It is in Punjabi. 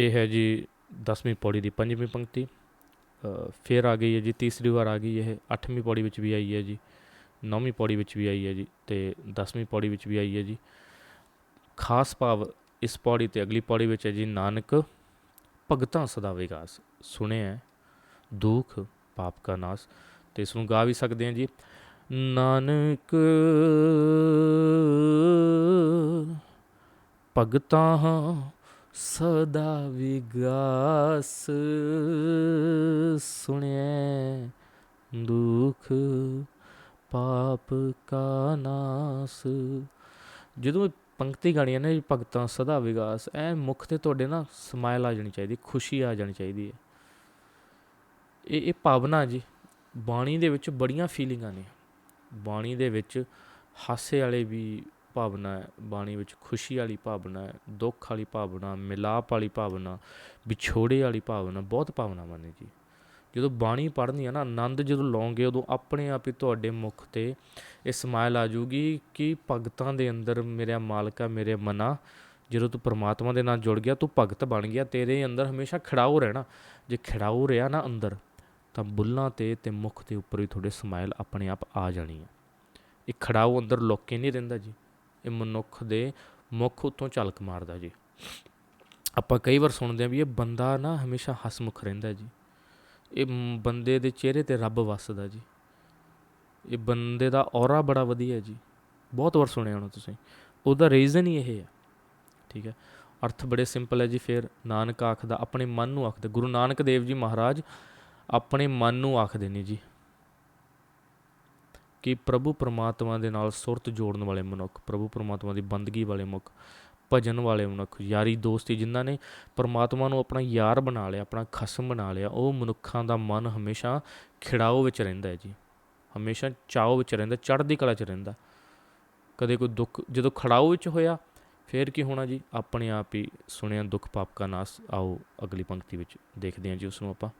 ਇਹ ਹੈ ਜੀ 10ਵੀਂ ਪੌੜੀ ਦੀ ਪੰਜਵੀਂ ਪੰਕਤੀ। ਫਿਰ ਆ ਗਈ ਹੈ ਜੀ, ਤੀਸਰੀ ਵਾਰ ਆ ਗਈ ਇਹ 8ਵੀਂ ਪੌੜੀ ਵਿੱਚ ਵੀ ਆਈ ਹੈ ਜੀ 9ਵੀਂ ਪੌੜੀ ਵਿੱਚ ਵੀ ਆਈ ਹੈ ਜੀ ਤੇ 10ਵੀਂ ਪੌੜੀ ਵਿੱਚ ਵੀ ਆਈ ਹੈ ਜੀ। ਖਾਸ ਭਾਵ ਇਸ ਪੌੜੀ ਤੇ ਅਗਲੀ ਪੌੜੀ ਵਿੱਚ ਹੈ ਜੀ, ਨਾਨਕ ਭਗਤਾਂ ਸਦਾ ਵਿਕਾਸ, ਸੁਣਿਆ ਦੁੱਖ ਪਾਪ ਕਾ ਨਾਸ, ਤੇ ਇਸ ਨੂੰ ਗਾ ਵੀ ਸਕਦੇ ਹਾਂ ਜੀ। ਨਾਨਕ ਭਗਤਾਂ ਸਦਾ ਵਿਗਾਸ ਸੁਣਿਐ ਦੁਖ ਪਾਪ ਕਾ ਨਾਸ। ਜਦੋਂ ਪੰਕਤੀ ਗਾਣੀਆਂ ਨੇ ਭਗਤਾਂ ਸਦਾ ਵਿਗਾਸ, ਐ ਮੁਖ ਤੇ ਤੁਹਾਡੇ ਨਾ ਸਮਾਈਲ ਆ ਜਾਣੀ ਚਾਹੀਦੀ, ਖੁਸ਼ੀ ਆ ਜਾਣੀ ਚਾਹੀਦੀ ਹੈ। ਇਹ ਇਹ ਭਾਵਨਾ ਜੀ, ਬਾਣੀ ਦੇ ਵਿੱਚ ਬੜੀਆਂ ਫੀਲਿੰਗਾਂ ਨੇ। ਬਾਣੀ ਦੇ ਵਿੱਚ ਹਾਸੇ ਵਾਲੇ ਵੀ ਭਾਵਨਾ ਹੈ, ਬਾਣੀ ਵਿੱਚ ਖੁਸ਼ੀ ਵਾਲੀ ਭਾਵਨਾ ਹੈ, ਦੁੱਖ ਵਾਲੀ ਭਾਵਨਾ, ਮਿਲਾਪ ਵਾਲੀ ਭਾਵਨਾ, ਵਿਛੋੜੇ ਵਾਲੀ ਭਾਵਨਾ, ਬਹੁਤ ਭਾਵਨਾਵਾਂ ਨੇ ਜੀ। ਜਦੋਂ ਬਾਣੀ ਪੜ੍ਹਨੀ ਹੈ ਨਾ, ਆਨੰਦ ਜਦੋਂ ਲਓਗੇ ਉਦੋਂ ਆਪਣੇ ਆਪ ਹੀ ਤੁਹਾਡੇ ਮੁਖ ਤੇ ਇਹ ਸਮਾਇਲ ਆ ਜੂਗੀ ਕਿ ਭਗਤਾਂ ਦੇ ਅੰਦਰ ਮੇਰਾ ਮਾਲਕਾ ਮੇਰੇ ਮਨਾ, ਜਦੋਂ ਤੂੰ ਪਰਮਾਤਮਾ ਦੇ ਨਾਲ ਜੁੜ ਗਿਆ, ਤੂੰ ਭਗਤ ਬਣ ਗਿਆ, ਤੇਰੇ ਅੰਦਰ ਹਮੇਸ਼ਾ ਖੜਾਓ ਰਹਿਣਾ। ਜੇ ਖੜਾਓ ਰਿਹਾ ਨਾ ਅੰਦਰ, ਤਾਂ ਬੁੱਲਾਂ ਤੇ ਤੇ ਮੁਖ ਦੇ ਉੱਪਰ ਵੀ ਤੁਹਾਡੇ ਸਮਾਇਲ ਆਪਣੇ ਆਪ ਆ ਜਾਣੀ ਹੈ ਇਹ ਖੜਾਓ ਅੰਦਰ ਲੁੱਕ ਕੇ ਨਹੀਂ ਰਹਿੰਦਾ ਜੀ। ਇਹ ਮਨੁੱਖ ਦੇ ਮੁੱਖ ਉੱਤੋਂ ਝਲਕ ਮਾਰਦਾ ਜੀ। ਆਪਾਂ ਕਈ ਵਾਰ ਸੁਣਦੇ ਆ ਵੀ ਇਹ ਬੰਦਾ ਨਾ ਹਮੇਸ਼ਾ ਹਸਮੁਖ ਰਹਿੰਦਾ ਜੀ। ਇਹ ਮ- ਬੰਦੇ ਦੇ ਚਿਹਰੇ ਤੇ ਰੱਬ ਵੱਸਦਾ ਜੀ। ਇਹ ਬੰਦੇ ਦਾ ਔਰਾ ਬੜਾ ਵਧੀਆ ਜੀ। ਬਹੁਤ ਵਾਰ ਸੁਣਿਆ ਹੋਣਾ ਤੁਸੀਂ। ਉਹਦਾ ਰੀਜ਼ਨ ਹੀ ਇਹ ਹੈ। ਠੀਕ ਹੈ। ਅਰਥ ਬੜੇ ਸਿੰਪਲ ਹੈ ਜੀ। ਫਿਰ ਨਾਨਕ ਆਖਦਾ, ਆਪਣੇ ਮਨ ਨੂੰ ਆਖਦਾ। ਗੁਰੂ ਨਾਨਕ ਦੇਵ ਜੀ ਮਹਾਰਾਜ, ਆਪਣੇ ਮਨ ਨੂੰ ਆਖਦੇ ਨੇ ਜੀ। ਕਿ ਪ੍ਰਭੂ ਪਰਮਾਤਮਾ ਦੇ ਨਾਲ ਸੁਰਤ ਜੋੜਨ ਵਾਲੇ ਮਨੁੱਖ, ਪ੍ਰਭੂ ਪਰਮਾਤਮਾ ਦੀ ਬੰਦਗੀ ਵਾਲੇ ਮਨੁੱਖ, ਭਜਨ ਵਾਲੇ ਮਨੁੱਖ, ਯਾਰੀ ਦੋਸਤੀ ਜਿਨ੍ਹਾਂ ਨੇ ਪਰਮਾਤਮਾ ਨੂੰ ਆਪਣਾ ਯਾਰ ਬਣਾ ਲਿਆ, ਆਪਣਾ ਖਸਮ ਬਣਾ ਲਿਆ, ਉਹ ਮਨੁੱਖਾਂ ਦਾ ਮਨ ਹਮੇਸ਼ਾ ਖਿੜਾਓ ਵਿੱਚ ਰਹਿੰਦਾ ਹੈ ਜੀ। ਹਮੇਸ਼ਾ ਚਾਓ ਵਿੱਚ ਰਹਿੰਦਾ, ਚੜ੍ਹਦੀ ਕਲਾ 'ਚ ਰਹਿੰਦਾ। ਕਦੇ ਕੋਈ ਦੁੱਖ, ਜਦੋਂ ਖੜਾਓ ਵਿੱਚ ਹੋਇਆ, ਫੇਰ ਕੀ ਹੋਣਾ ਜੀ? ਆਪਣੇ ਆਪ ਹੀ ਸੁਣਿਆ ਦੁੱਖ ਪਾਪ ਕਾ ਨਾਸ, ਆਓ ਅਗਲੀ ਪੰਕਤੀ ਵਿੱਚ ਦੇਖਦੇ ਹਾਂ ਜੀ ਉਸ ਨੂੰ ਆਪਾਂ।